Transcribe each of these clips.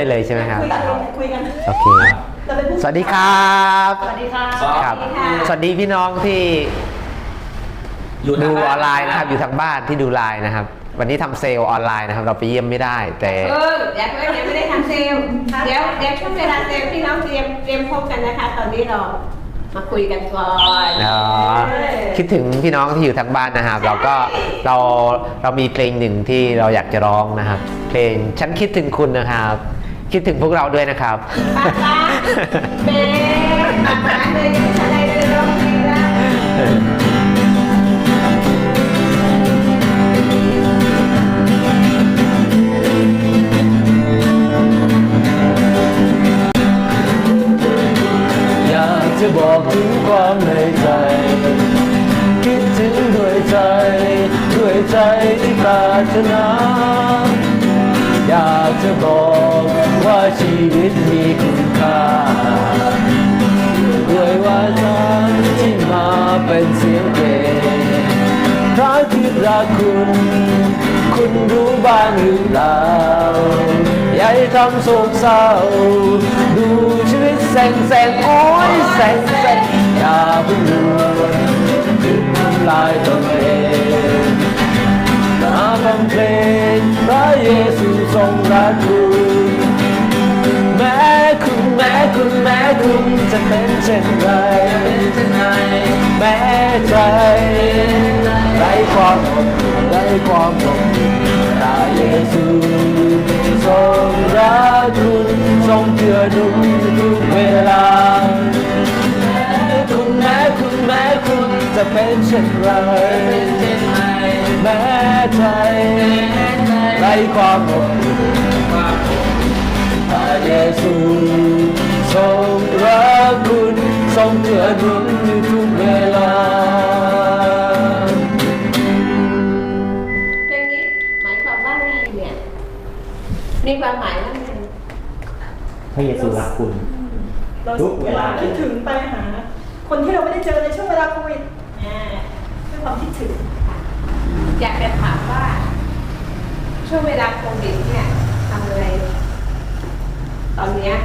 ได้เลยใช่ไหมครับ คุยกันคุยกันโอเค เราเป็นผู้สวัสดีครับ สวัสดีค่ะครับสวัสดีค่ะสวัสดีพี่น้องที่ดูออนไลน์นะครับ อยู่ทางบ้านที่ดูไลน์นะครับ วันนี้ทำเซลล์ออนไลน์นะครับ เราไปเยี่ยมไม่ได้ แต่เออเดี๋ยวเดี๋ยวไม่ได้ทำเซลล์เดี๋ยวเดี๋ยวช่วงเวลาเซลล์พี่น้องเตรียมเตรียมพบกันนะคะ ตอนนี้เรามาคุยกันก่อนคิดถึงพี่น้องที่อยู่ทางบ้านนะครับ เราก็เราเรามีเพลงหนึ่งที่เราอยากจะร้องนะครับ เพลงฉันคิดถึงคุณนะครับ คิดถึงพวกเราด้วยนะครับ ป้าป้าเบ๊ป้าป้าเลยอะ เพราะคิดรักคุณ คุณรู้บ้างหรือเปล่าอย่าให้ทำโศกเศร้า ดูชีวิตแสงแสงโอ้ยแสงแสงอย่าเพิ่งดูถึงทำลายตนเองมาฟังเพลงพระเยซูทรงรักคุณแม้คุณแม้คุณแม้คุณจะเป็นเช่นไรเป็นเช่นไรแม้ใจ ไร้ความอบอุ่นไร้ความอบอุ่นพระเยซูทรงรักคุณทรงเกื้อหนุทุกเวลาคุณแม้คุณแม้คุณจะเป็นเช่นไรแม้ใจไร้ความอบอุ่นพระเยซูทรงรักคุณทรงเกื้อห ระเยซูรักคุณเราทุกเวลาคิดถึงไปหา คนที่เราไม่ได้เจอในช่วงเวลาโควิดอ่าด้วยความคิดถึง อยากจะถามว่า ช่วงเวลาโควิดเนี่ยทำอะไร ตอนเนี้ย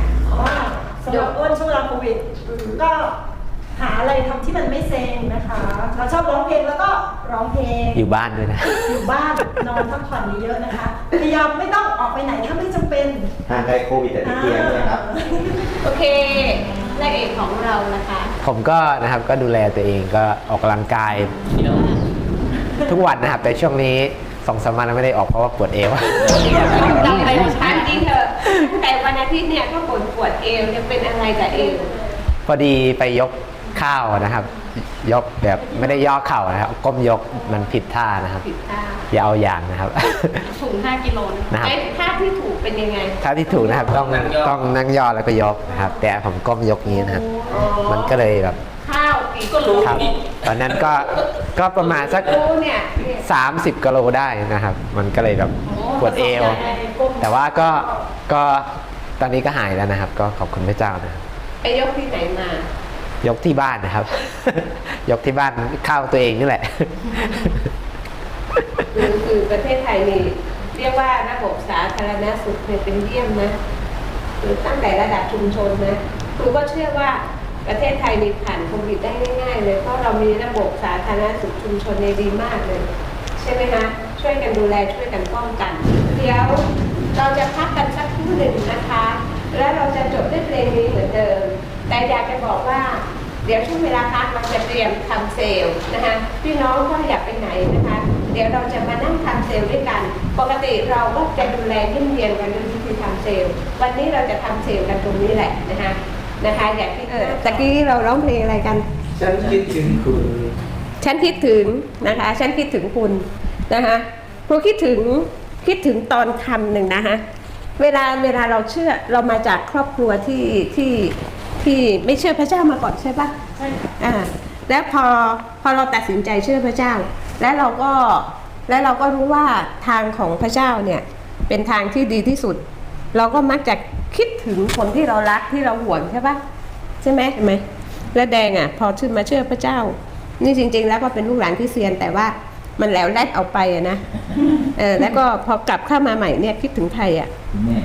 ว่าสำหรับอ้นช่วงเวลาโควิดก็ หาอะไรทำที่มันไม่เซ็งนะคะ เราชอบร้องเพลงแล้วก็ร้องเพลง อยู่บ้านด้วยนะ อยู่บ้านนอนพักผ่อนเยอะๆนะคะ พยายามไม่ต้องออกไปไหนถ้าไม่จำเป็นห่างไกลโควิดแต่ติดเตียงนะครับ โอเคนางเอกของเรานะคะ ผมก็นะครับก็ดูแลตัวเองก็ออกกำลังกายทุกวันนะครับ แต่ช่วงนี้สองสามวันไม่ได้ออกเพราะว่าปวดเอวเราไปชั้นจริงเถอะแต่วันอาทิตย์เนี่ยก็ปวดปวดเอวยังเป็นอะไรกับเอวพอดีไปยก ข้าวนะครับ ยกแบบไม่ได้ย่อเข่านะครับ ก้มยกมันผิดท่านะครับ ผิดท่าอย่าเอาอย่างนะครับ ถุง5กิโลนะครับไอ้ท่าที่ถูกเป็นยังไงท่าที่ถูกนะครับต้องต้องนั่งย่อแล้วก็ยกนะครับ แต่ผมก้มยกนี้นะครับ อ๋อมันก็เลยแบบข้าวกี่ก็รู้ครับตอนนั้นก็ก็ประมาณสัก รู้เนี่ยเนี่ย30กิโลได้นะครับ มันก็เลยแบบปวดเอว แต่ว่าก็ก็ตอนนี้ก็หายแล้วนะครับ ก็ขอบคุณพระเจ้านะครับ ไปยกที่ไหนมา ยกที่บ้านนะครับ ยกที่บ้านข้าวตัวเองนี่แหละ คือคือประเทศไทยนี่เรียกว่าระบบสาธารณสุขเนี่ยเป็นเยี่ยมนะคือตั้งแต่ระดับชุมชนนะคือก็เชื่อว่าประเทศไทยมีผ่านโควิดได้ง่ายๆเลยเพราะเรามีระบบสาธารณสุขชุมชนในดีมากเลย ใช่ไหมคะช่วยกันดูแลช่วยกันป้องกัน เดี๋ยวเราจะพักกันสักครู่หนึ่งนะคะ แล้วเราจะจบด้วยเพลงนี้เหมือนเดิม แต่อยากจะบอกว่า เดี๋ยวช่วงเวลาพักเราจะเตรียมทำเซลล์นะคะพี่น้องก็อยากไปไหนนะคะ เดี๋ยวเราจะมานั่งทำเซลล์ด้วยกัน ปกติเราก็จะดูแลเยี่ยมเยียนกันด้วยวิธีทำเซลล์ วันนี้เราจะทำเซลล์กันตรงนี้แหละนะคะนะคะอยากที่ตะกี้เราร้องเพลงอะไรกัน ฉันคิดถึงคุณ ฉันคิดถึงนะคะ ฉันคิดถึงคุณนะคะครูคิดถึงคิดถึงตอนคำหนึ่งนะคะเวลาเวลาเราเชื่อเรามาจากครอบครัวที่ที่ ที่ไม่เชื่อพระเจ้ามาก่อนใช่ปะใช่อ่าแล้วพอพอเราตัดสินใจเชื่อพระเจ้า และเราก็และเราก็รู้ว่าทางของพระเจ้าเนี่ยเป็นทางที่ดีที่สุด เราก็มักจะคิดถึงคนที่เรารักที่เราห่วงใช่ปะใช่ไหมเห็นไหมและแดงอะ พอชื่อมาเชื่อพระเจ้า นี่จริง ๆ แล้วก็เป็นลูกหลานที่เซียนแต่ว่ามันแล้วแลดเอาไปอะนะเออแล้วก็พอกลับเข้ามาใหม่เนี่ยคิดถึงไทยอะแม่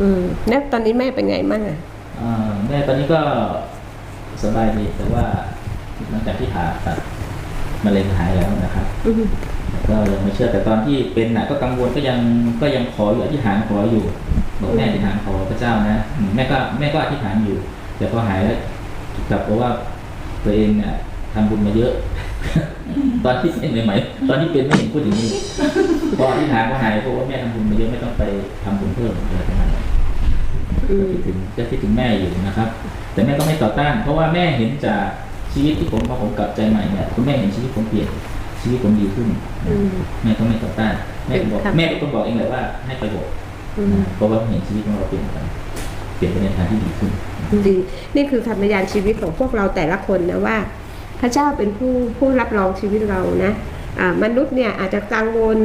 อืมแล้วตอนนี้แม่เป็นไงบ้างอะ อ่าแม่ตอนนี้ก็สบายดีแต่ว่าหลังจากที่ผ่าตัดมะเร็งหายแล้วนะครับอืมก็ยังไม่เชื่อแต่ตอนที่เป็นน่ะก็กังวลก็ยังก็ยังขออยู่อธิษฐานขออยู่บอกแม่อธิษฐานขอพระเจ้านะอืมแม่ก็แม่ก็อธิษฐานอยู่ แต่พอหายแล้วกลับเพราะว่าตัวเองเนี่ยทำบุญมาเยอะ ตอนที่เป็นใหม่ๆตอนที่เป็นไม่เห็นพูดอย่างนี้พออธิษฐานก็หายเพราะว่าแม่ทำบุญมาเยอะไม่ต้องไปทำบุญเพิ่มอะไรประมาณนั้ นอืมคิดถึงก็คิดถึงแม่อยู่นะครับ แต่แม่ก็ไม่ต่อต้าน เพราะว่าแม่เห็นจากชีวิตที่ผมพอผมกลับใจใหม่เนี่ยคุณแม่เห็นชีวิตผมเปลี่ยนชีวิตผมดีขึ้นอืมแม่ก็ไม่ต่อต้านแม่ก็บอกครับแม่ก็ต้องบอกเองเลยว่าให้ไปบอกอืมนะเพราะว่าเห็นชีวิตของเราเปลี่ยนไปเปลี่ยนไปในทางที่ดีขึ้นดีนี่คือคำพยานชีวิตของพวกเราแต่ละคนนะว่า พระเจ้าเป็นผู้ผู้รับรองชีวิตเรานะอ่ามนุษย์เนี่ยอาจจะกังวล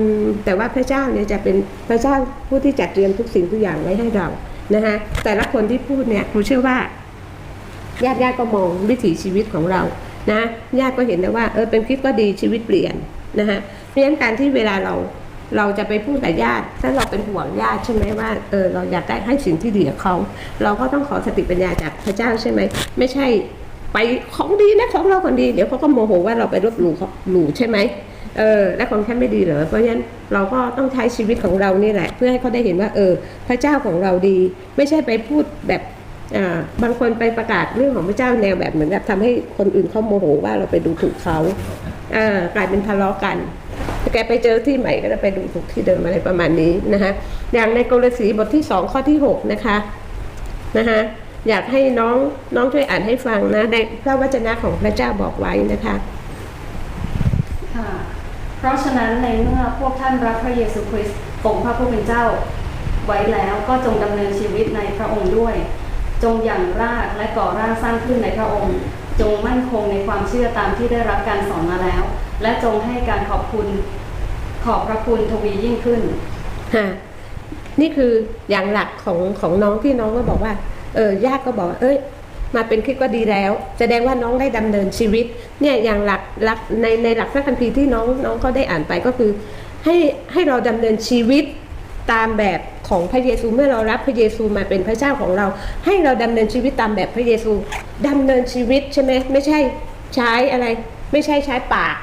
แต่ว่าพระเจ้าเนี่ยจะเป็นพระเจ้าผู้ที่จัดเตรียมทุกสิ่งทุกอย่างไว้ให้เรา นะคะแต่ละคนที่พูดเนี่ยครูเชื่อว่าญาติญาติก็มองวิถีชีวิตของเรานะญาติก็เห็นนะว่าเออเป็นคริสต์ก็ดีชีวิตเปลี่ยนนะฮะเพราะฉะนั้นการที่เวลาเราเราจะไปพูดกับญาติ ถ้าเราเป็นห่วงญาติใช่ไหมว่าเออเราอยากได้ให้สิ่งที่ดีกับเขา เราก็ต้องขอสติปัญญาจากพระเจ้าใช่ไหมไม่ใช่ไปของดีนะของเราคนดีเดี๋ยวเขาก็โมโหว่าเราไปลบหลู่เขาหลู่ใช่ไหมเออและของท่านไม่ดีเหรอเพราะฉะนั้น เราก็ต้องใช้ชีวิตของเรานี่แหละ เพื่อให้เขาได้เห็นว่าเออ พระเจ้าของเราดี ไม่ใช่ไปพูดแบบบางคนไปประกาศเรื่องของพระเจ้าแนวแบบเหมือนแบบทำให้คนอื่นเขาโมโหว่าเราไปดูถูกเขากลายเป็นทะเลาะกันแกไปเจอที่ใหม่ก็จะไปดูถูกที่เดิมอะไรประมาณนี้นะคะอย่างในกรสีบทที่สองข้อที่หกนะคะนะคะอยากให้น้องน้องช่วยอ่านให้ฟังนะในพระวจนะของพระเจ้าบอกไว้นะคะ เพราะฉะนั้นในเมื่อพวกท่านรักพระเยซูคริสต์องค์พระผู้เป็นเจ้า ไว้แล้วก็จงดำเนินชีวิตในพระองค์ด้วย จงอย่างรากและก่อร่างสร้างขึ้นในพระองค์ จงมั่นคงในความเชื่อตามที่ได้รับการสอนมาแล้ว และจงให้การขอบคุณขอบพระคุณทวียิ่งขึ้นค่ะนี่คืออย่างหลักของของน้องที่น้องก็บอกว่า เออญาติก็บอกเอ้ย มาเป็นคริสต์ก็ดีแล้ว แสดงว่าน้องได้ดำเนินชีวิตเนี่ยอย่างหลักหลักในในหลักพระคัมภีร์ที่น้องน้องก็ได้อ่านไปก็คือ ให้ให้เราดำเนินชีวิตตามแบบของพระเยซูเมื่อเรารับพระเยซูมาเป็นพระเจ้าของเรา ให้เราดำเนินชีวิตตามแบบพระเยซูดำเนินชีวิตใช่ไหมไม่ใช่ใช้อะไร ไม่ใช่ใช้ปาก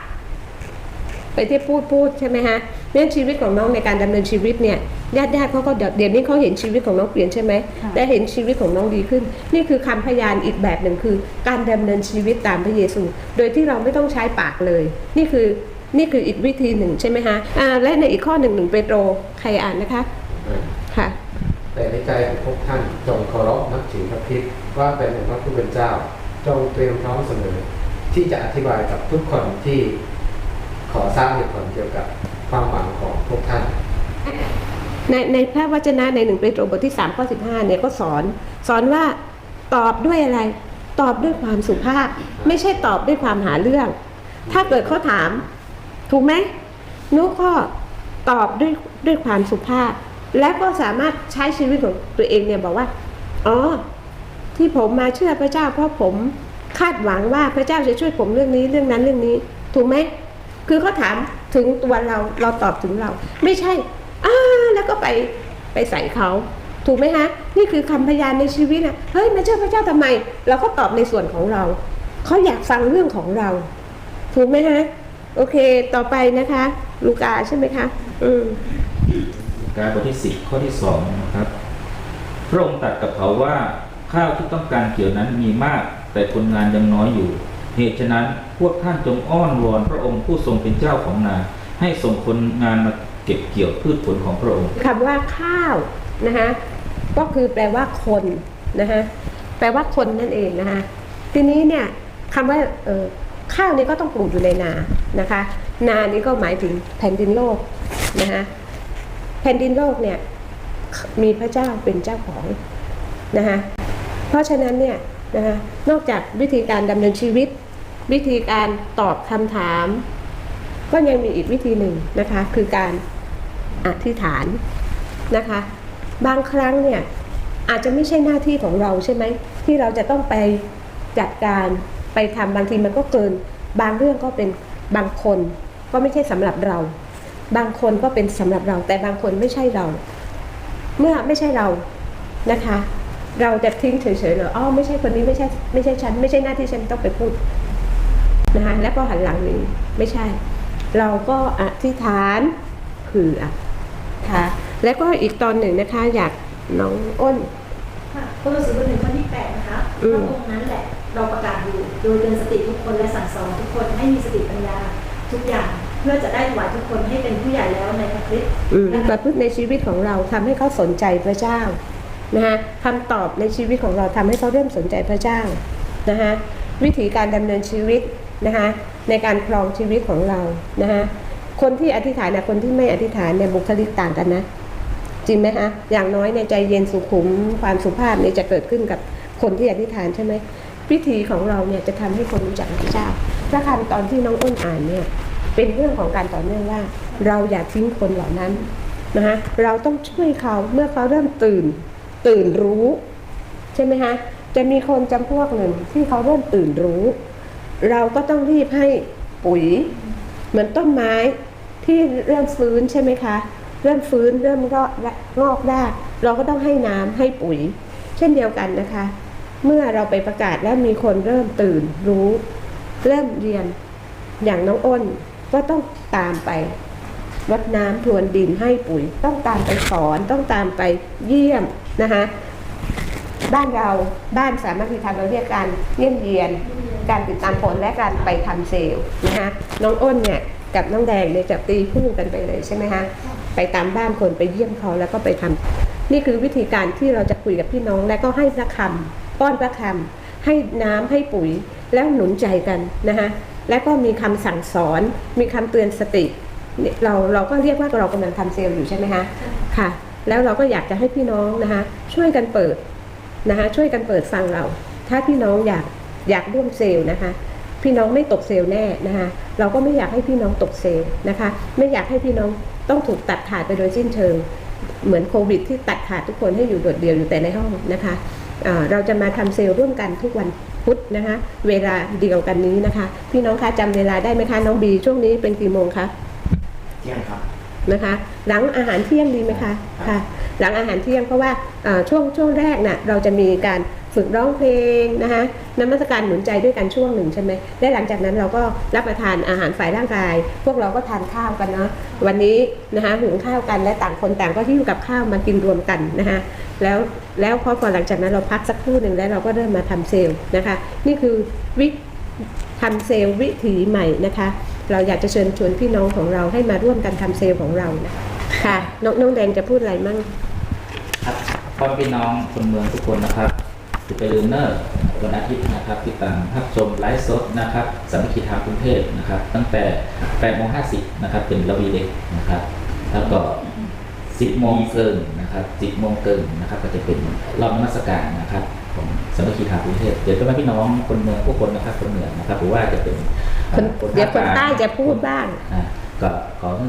ไปที่พูดพูดใช่ไหมฮะ เรื่องชีวิตของน้องในการดำเนินชีวิตเนี่ยญาติญาติเขาก็เดี๋ยวเดี๋ยวนี้เขาเห็นชีวิตของน้องเปลี่ยนใช่ไหมค่ะได้เห็นชีวิตของน้องดีขึ้น นี่คือคำพยานอีกแบบหนึ่งคือ การดำเนินชีวิตตามพระเยซู โดยที่เราไม่ต้องใช้ปากเลย นี่คือนี่คืออีกวิธีหนึ่งใช่ไหมฮะอ่าและในอีกข้อหนึ่งหนึ่งเปโตรใครอ่านนะคะค่ะแต่ในใจของพวกท่านจงเคารพนับถือพระคริสต์ว่าเป็นองค์พระผู้เป็นเจ้า จงเตรียมพร้อมเสมอที่จะอธิบายกับทุกคนที่ขอทราบเหตุผลเกี่ยวกับ ความหวังของพวกท่าน ในในพระวจนะในหนึ่งเปโตรบทที่3ข้อ15เนี่ยก็สอน สอนว่าตอบด้วยอะไร ตอบด้วยความสุภาพ ไม่ใช่ตอบด้วยความหาเรื่อง ถ้าเกิดเขาถาม ถูกไหมนุก็ตอบด้วยด้วยความสุภาพ และก็สามารถใช้ชีวิตของตัวเองเนี่ยบอกว่าอ๋อที่ผมมาเชื่อพระเจ้า เพราะผมคาดหวังว่าพระเจ้าจะช่วยผมเรื่องนี้เรื่องนั้นเรื่องนี้ ถูกไหมคือเขาถาม ถึงตัวเราเราตอบถึงเรา ไม่ใช่อ่าแล้วก็ไปไปใส่เขาถูกไหมฮะนี่คือคำพยานในชีวิตนะเฮ้ยมาเชื่อพระเจ้าทำไม เราก็ตอบในส่วนของเราเขาอยากฟังเรื่องของเรา ถูกไหมฮะโอเค ต่อไปนะคะ ลูกาใช่ไหมคะอืมกาบทที่สิบข้อที่สองนะครับพระองค์ตรัสกับเขาว่าข้าวที่ต้องการเกี่ยวนั้นมีมาก แต่คนงานยังน้อยอยู่ เหตุฉะนั้น พวกท่านจงอ้อนวอนพระองค์ผู้ทรงเป็นเจ้าของนา ให้ส่งคนงานมาเก็บเกี่ยวพืชผลของพระองค์คำว่าข้าวนะคะก็คือแปลว่าคนนะคะแปลว่าคนนั่นเองนะคะทีนี้เนี่ยคำว่าเออข้าวนี้ก็ต้องปลูกอยู่ในนานะคะ นานี้ก็หมายถึงแผ่นดินโลกนะคะแผ่นดินโลกเนี่ยมีพระเจ้าเป็นเจ้าของนะคะเพราะฉะนั้นเนี่ยนะคะนอกจากวิธีการดำเนินชีวิต วิธีการตอบคำถาม ก็ยังมีอีกวิธีหนึ่งนะคะ คือการอธิษฐานนะคะ บางครั้งเนี่ยอาจจะไม่ใช่หน้าที่ของเราใช่ไหมที่เราจะต้องไปจัดการไปทำบางทีมันก็เกิน บางเรื่องก็เป็นบางคนก็ไม่ใช่สำหรับเรา บางคนก็เป็นสำหรับเรา แต่บางคนไม่ใช่เรา เมื่อไม่ใช่เรานะคะ เราจะทิ้งเฉยๆเหรออ๋อไม่ใช่คนนี้ไม่ใช่ไม่ใช่ฉัน ไม่ใช่หน้าที่ฉันต้องไปพูด นะคะแล้วก็หันหลังหนีไม่ใช่ เราก็อธิษฐานเผื่อค่ะแล้วก็อีกตอนหนึ่งนะคะ อยากน้องอ้นค่ะก็รู้สึกว่าหนึ่งข้อที่แปดนะคะอืพมระองค์นั้นแหละเราประกาศอยู่โดยเตือนสติทุกคนและสั่งสอนทุกคนให้มีสติปัญญาทุกอย่างเพื่อจะได้ถวายทุกคนให้เป็นผู้ใหญ่แล้วในพระคริสต์อืมประพฤติในชีวิตของเราทำให้เขาสนใจพระเจ้านะคะคำตอบในชีวิตของเราทำให้เขาเริ่มสนใจพระเจ้านะคะวิธีการดำเนินชีวิต นะคะในการครองชีวิตของเรานะคะคนที่อธิษฐานกับคนที่ไม่อธิษฐานเนี่ยบุคลิกต่างกันนะ จริงไหมคะอย่างน้อยในใจเย็นสุขุมความสุภาพเนี่ยจะเกิดขึ้นกับคนที่อธิษฐานใช่ไหมวิธีของเราเนี่ยจะทำให้คนรู้จักพระเจ้าพระคำตอนที่น้องอ้นอ่านเนี่ยเป็นเรื่องของการต่อเนื่องว่า เราอย่าทิ้งคนเหล่านั้นนะคะเราต้องช่วยเขาเมื่อเขาเริ่มตื่น ตื่นรู้ ใช่ไหมคะจะมีคนจำพวกหนึ่งที่เขาเริ่มตื่นรู้ เราก็ต้องรีบให้ปุ๋ย เหมือนต้นไม้ที่เริ่มฟื้นใช่ไหมคะ เริ่มฟื้นเริ่มงอกและงอกรากเราก็ต้องให้น้ำให้ปุ๋ย เช่นเดียวกันนะคะ เมื่อเราไปประกาศแล้วมีคนเริ่มตื่นรู้ เริ่มเรียนอย่างน้องอ้นก็ต้องตามไปรดน้ำพรวนดินให้ปุ๋ย ต้องตามไปสอนต้องตามไปเยี่ยมนะคะ บ้านเราบ้านสามัคคีธรรมเราเรียกการเยี่ยมเยียน การติดตามผลและการไปทำเซลล์นะคะน้องอ้นเนี่ยกับน้องแดงเนี่ยจะตีคู่กันไปเลยใช่ไหมคะไปตามบ้านคนไปเยี่ยมเขาแล้วก็ไปทำนี่คือวิธีการที่เราจะคุยกับพี่น้องและก็ให้พระคำป้อนพระคำให้น้ำให้ปุ๋ยแล้วหนุนใจกันนะคะแล้วก็มีคำสั่งสอนมีคำเตือนสติเราเราก็เรียกว่าเรากำลังทำเซลล์อยู่ใช่ไหมคะค่ะ แล้วเราก็อยากจะให้พี่น้องนะคะช่วยกันเปิดนะคะช่วยกันเปิดฟังเรา ถ้าพี่น้องอยาก อยากร่วมเซลล์นะคะ พี่น้องไม่ตกเซลล์แน่นะคะ เราก็ไม่อยากให้พี่น้องตกเซลล์นะคะ ไม่อยากให้พี่น้องต้องถูกตัดขาดไปโดยสิ้นเชิง เหมือนโควิดที่ตัดขาดทุกคนให้อยู่โดดเดี่ยวอยู่แต่ในห้องนะคะอ่าเราจะมาทำเซลล์ร่วมกันทุกวันพุธนะคะ เวลาเดียวกันนี้นะคะ พี่น้องคะจำเวลาได้ไหมคะน้องบีช่วงนี้เป็นกี่โมงคะเที่ยงครับนะคะ หลังอาหารเที่ยงดีไหมคะค่ะ หลังอาหารเที่ยงเพราะว่าอ่าช่วงช่วงแรกน่ะเราจะมีการ ฝึกร้องเพลงนะคะนมัสการหนุนใจด้วยกันช่วงหนึ่งใช่ไหมและหลังจากนั้นเราก็รับประทานอาหารฝ่ายร่างกาย พวกเราก็ทานข้าวกันเนาะวันนี้นะคะหุงข้าวกันและต่างคนต่างก็หิ้วกับข้าวมากินรวมกันนะคะแล้วแล้วพอพอหลังจากนั้นเราพักสักครู่หนึ่งแล้วเราก็เริ่มมาทำเซลล์นะคะนี่คือวิทำเซลล์วิถีใหม่นะคะ เราอยากจะเชิญชวนพี่น้องของเราให้มาร่วมกันทำเซลล์ของเรานะค่ะน้องน้องแดงจะพูดอะไรมั่งครับพ่อพี่น้องคนเมืองทุกคนนะครับ ไปลืมเนอร์วันอาทิตย์นะครับติดตามรับชมไลฟ์สดนะครับสามัคคีธรรมกรุงเทพนะครับ ตั้งแต่8โมง50นะครับเป็นระวีเด็กนะครับ แล้วก็ 10โมงเกินนะครับ10โมงเกินนะครับ ก็จะเป็นรอบนมัสการนะครับของสามัคคีธรรมกรุงเทพเดี๋ยวก็มาพี่น้องคนเมืองผู้คนนะครับคนเหนือนะครับหรือว่าจะเป็นคนอ่าเดี๋ยวคนภาใต้จะพูดบ้างอ่าก็ขอให้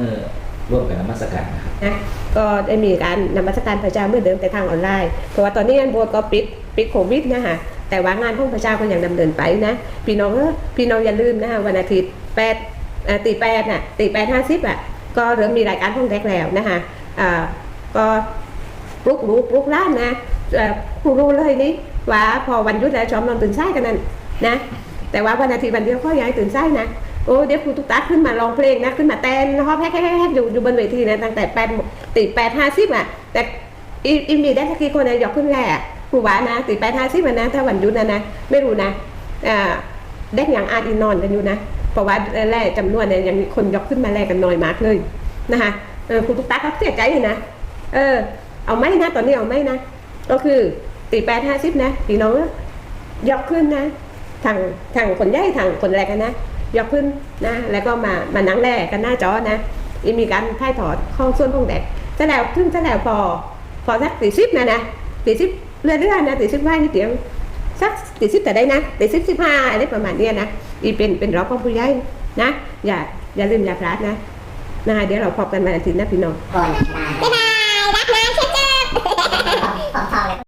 ร่วมกันนมัสการนะครับนะก็ได้มีการนมัสการพระเจ้าเมื่อเดิมแต่ทางออนไลน์เพราะว่าตอนนี้งานโบสถ์ก็ปิด ปิดโควิดนะคะแต่ว่างานพระพระเจ้าก็ยังดำเนินไปนะ พี่น้องพี่น้องอย่าลืมนะคะวันอาทิตย์แปดตีแปดน่ะตีแปดห้าสิบอะก็เริ่มมีรายการห้องแรกแล้วนะคะก็ปลุกลูกปลุกล้านนะครูรู้เลยนี่ว่าพอวันยุดแล้วชอมนอนตื่นสายกันนั่นนะแต่ว่าวันอาทิตย์วันเดียวก็ย้ายตื่นสายนะโอ้เดี๋ยวครูตุ๊กตาขึ้นมาร้องเพลงนะขึ้นมาเต้นฮอปแฮกแฮกแฮกอยู่อยู่บนเวทีนะตั้งแต่แปดตีแปดห้าสิบอะแต่อีมีได้สักกี่คนนะยกขึ้นแรก ครูว่านะตีแปดห้าสิบนะถ้าวันยุดนะนะไม่รู้นะอ่าเด็กอย่างอาจอีนอนกันอยู่นะเพราะว่าแรกจำนวนเนี่ยยังมีคนยกขึ้นมาแรกกันน้อยมากเลยนะคะเออครูตุ๊กตาเขาเสียใจอยู่นะเออเอาไหมนะตอนนี้เอาไหมนะก็คือตีแปดห้าสิบนะพี่น้องยกขึ้นนะทางทางคนใหญ่ทางคนแรกกันนะยกขึ้นนะแล้วก็มามานั่งแรกกันหน้าจอนะอีมีการถ่ายถอดข้องส่วนห้องแดกเสร็จแล้วขึ้นเสร็จแล้วพอพอสักตีสิบนะนะตีสิบ เรื่อยๆนะตีสิบว่านี่เดียวสักตีสิบแต่ได้นะตีสิบสิบห้าอะไรประมาณเนี้ยนะอีเป็นเป็นรอบของผู้ใหญ่นะอย่าอย่าลืมอย่าพลาดนะนะเดี๋ยวเราพบกันวันอาทิตย์นะพี่น้องก่อนบ่าย